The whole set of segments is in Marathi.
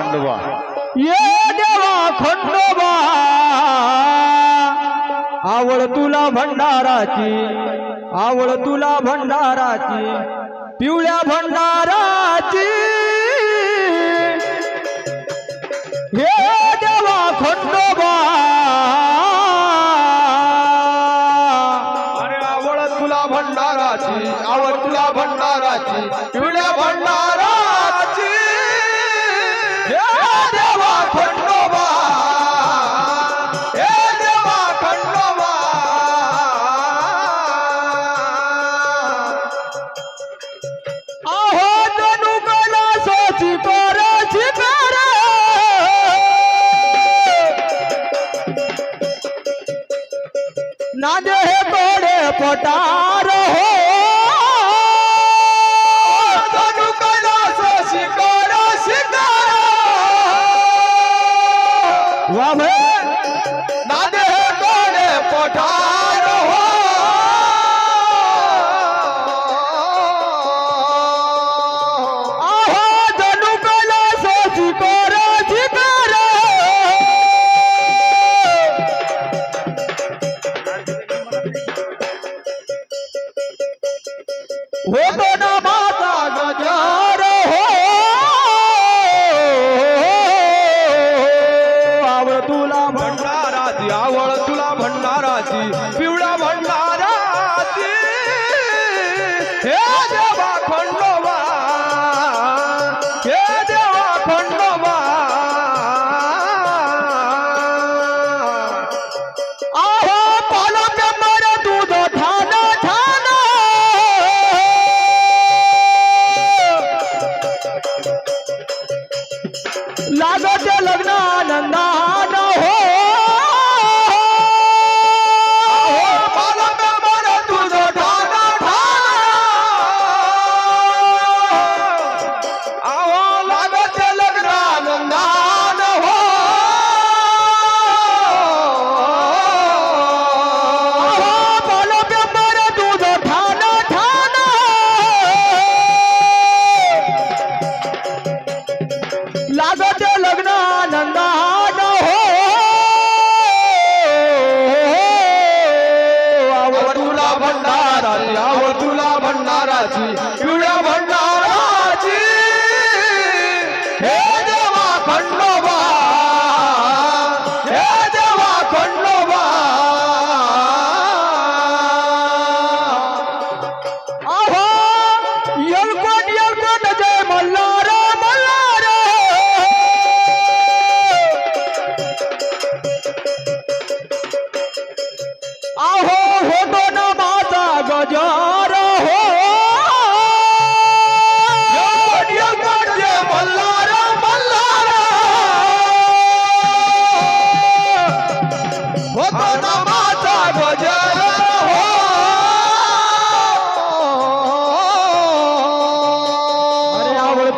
खंडोबा. ये देवा खंडोबा. आवड तुला भंडाराची आवड तुला भंडाराची पिवळ्या भंडाराची. हे देवा खंडोबा. अरे आवड तुला भंडाराची आवड तुला भंडाराची. ખોટા રહો. વાહ ભાઈ. દાદે કોને પોઠા? ও கண்ணு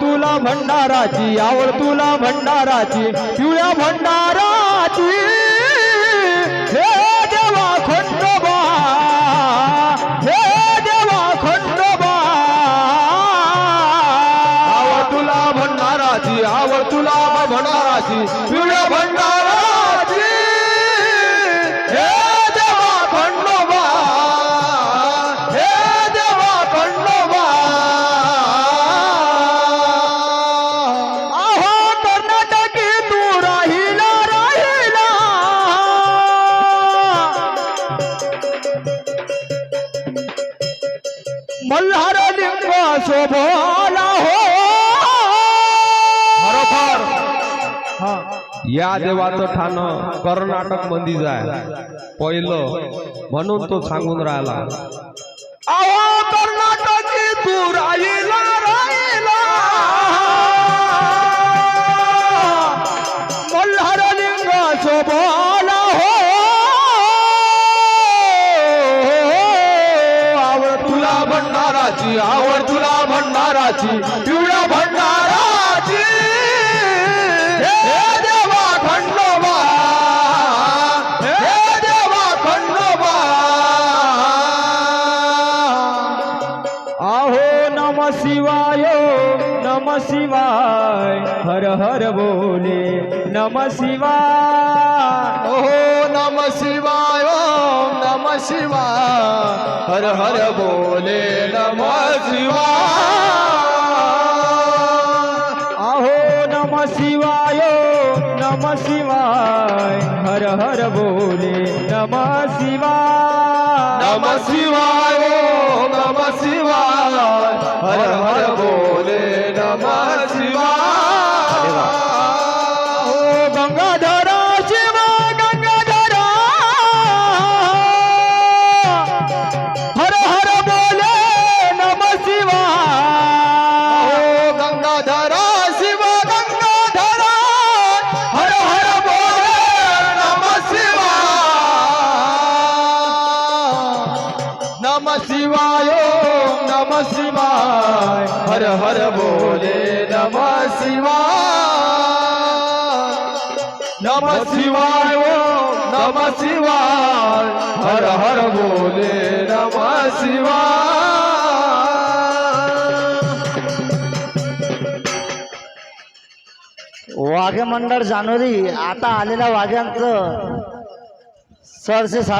तुला भंडाराची आवड तुला भंडाराची पिवळ्या भंडाराची. हे देवा खंडोबा हे देवा खंडोबा आवड तुला भंडाराची आवड तुला भंडाराची पिवळ्या भंडारा मल्हार लिंग शोभला हो खरोखर हा या देवाचं ठाण कर्नाटक मध्ये जाय पहिलं म्हणून तो सांगून राहिला अहो कर्नाटकी तू राहिला राहिला मल्हार लिंग भंडाराची पिवळ्या भंडाराची हे देवा खंडोबा, हे देवा खंडोबा। आहो नम शिवाय नम शिवाय, हर हर बोले नम शिवाय। ओहो नम शिवाय नम शिवाय, हर हर बोले नम शिवाय। शिवाय नम शिवाय हर हर बोले नम शिवाय नम शिवाय ओम नम शिवाय हर हर बोले नम हर हर बोले नम शिवाय। नम शिवाय ओम नम शिवाय। हर हर बोले नम शिवाय। वाघे मंडळ जानोरी आता आलेल्या वाघ्यांचं सरसे सात